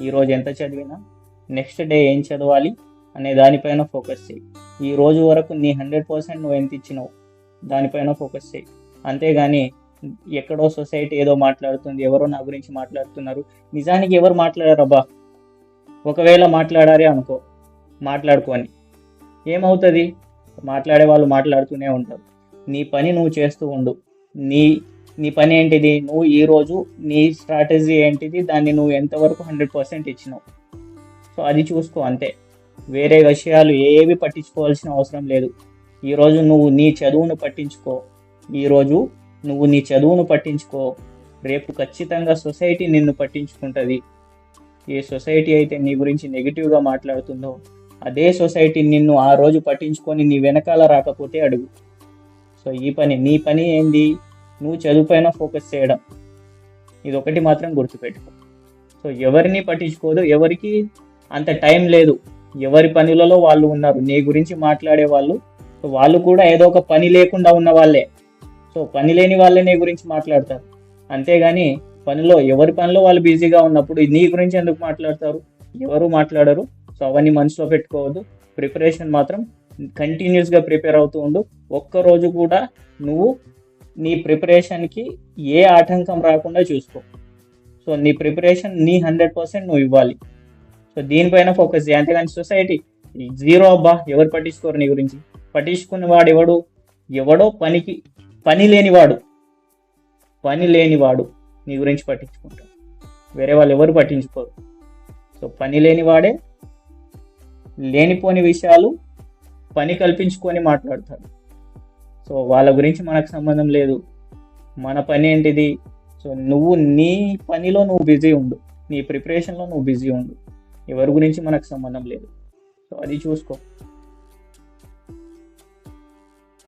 ఈరోజు ఎంత చదివినా నెక్స్ట్ డే ఏం చదవాలి అనే దానిపైన ఫోకస్ చేయి. ఈ రోజు వరకు నీ హండ్రెడ్ పర్సెంట్ నువ్వు ఎంత ఇచ్చినావు దానిపైన ఫోకస్ చేయి. అంతేగాని ఎక్కడో సొసైటీ ఏదో మాట్లాడుతుంది ఎవరో నా గురించి మాట్లాడుతున్నారు. నిజానికి ఎవరు మాట్లాడారబ్బా? ఒకవేళ మాట్లాడారే అనుకో మాట్లాడుకొని ఏమవుతుంది? మాట్లాడే వాళ్ళు మాట్లాడుతూనే ఉంటారు. నీ పని నువ్వు చేస్తూ ఉండు. నీ నీ పని ఏంటిది? నువ్వు ఈరోజు నీ స్ట్రాటజీ ఏంటిది? దాన్ని నువ్వు ఎంతవరకు హండ్రెడ్ పర్సెంట్ ఇచ్చినావు? సో అది చూసుకో అంతే. వేరే విషయాలు ఏవి పట్టించుకోవాల్సిన అవసరం లేదు. ఈరోజు నువ్వు నీ చదువును పట్టించుకో. ఈరోజు నువ్వు నీ చదువును పట్టించుకో. రేపు ఖచ్చితంగా సొసైటీ నిన్ను పట్టించుకుంటుంది. ఏ సొసైటీ అయితే నీ గురించి నెగిటివ్గా మాట్లాడుతుందో అదే సొసైటీ నిన్ను ఆ రోజు పట్టించుకొని నీ వెనకాల రాకపోతే అడుగు. సో ఈ పని నీ పని ఏంది? నువ్వు చదువుపైన ఫోకస్ చేయడం. ఇది ఒకటి మాత్రం గుర్తుపెట్టుకో. సో ఎవరిని పట్టించుకోదు ఎవరికి అంత టైం లేదు. ఎవరి పనులలో వాళ్ళు ఉన్నారు. నీ గురించి మాట్లాడే వాళ్ళు. సో వాళ్ళు కూడా ఏదో ఒక పని లేకుండా ఉన్న వాళ్ళే. సో పని లేని వాళ్ళే నీ గురించి మాట్లాడతారు. అంతేగాని పనిలో ఎవరి పనిలో వాళ్ళు బిజీగా ఉన్నప్పుడు నీ గురించి ఎందుకు మాట్లాడతారు? ఎవరు మాట్లాడరు. సో అవన్నీ మనసులో పెట్టుకోవద్దు. ప్రిపరేషన్ మాత్రం కంటిన్యూస్గా ప్రిపేర్ అవుతూ ఉండు. ఒక్క రోజు కూడా నువ్వు నీ ప్రిపరేషన్కి ఏ ఆటంకం రాకుండా చూసుకో. సో నీ ప్రిపరేషన్ నీ హండ్రెడ్ పర్సెంట్ నువ్వు ఇవ్వాలి. సో దీనిపైన ఫోకస్ చేయి. అంతేగాని సొసైటీ జీరో అబ్బా ఎవరు పట్టించుకోరు నీ గురించి. పట్టించుకునేవాడు ఎవడు? ఎవడో పనికి పని లేనివాడు. పని లేనివాడు నీ గురించి పట్టించుకుంటాడు. వేరే వాళ్ళు ఎవరు పట్టించుకోరు. సో పని లేనివాడే లేనిపోని విషయాలు పని కల్పించుకొని మాట్లాడతాడు. సో వాళ్ళ గురించి మనకు సంబంధం లేదు. మన పని ఏంటిది? సో నువ్వు నీ పనిలో నువ్వు బిజీ ఉండు. నీ ప్రిపరేషన్లో నువ్వు బిజీ ఉండు. ఎవరి గురించి మనకు సంబంధం లేదు. సో అది చూసుకో.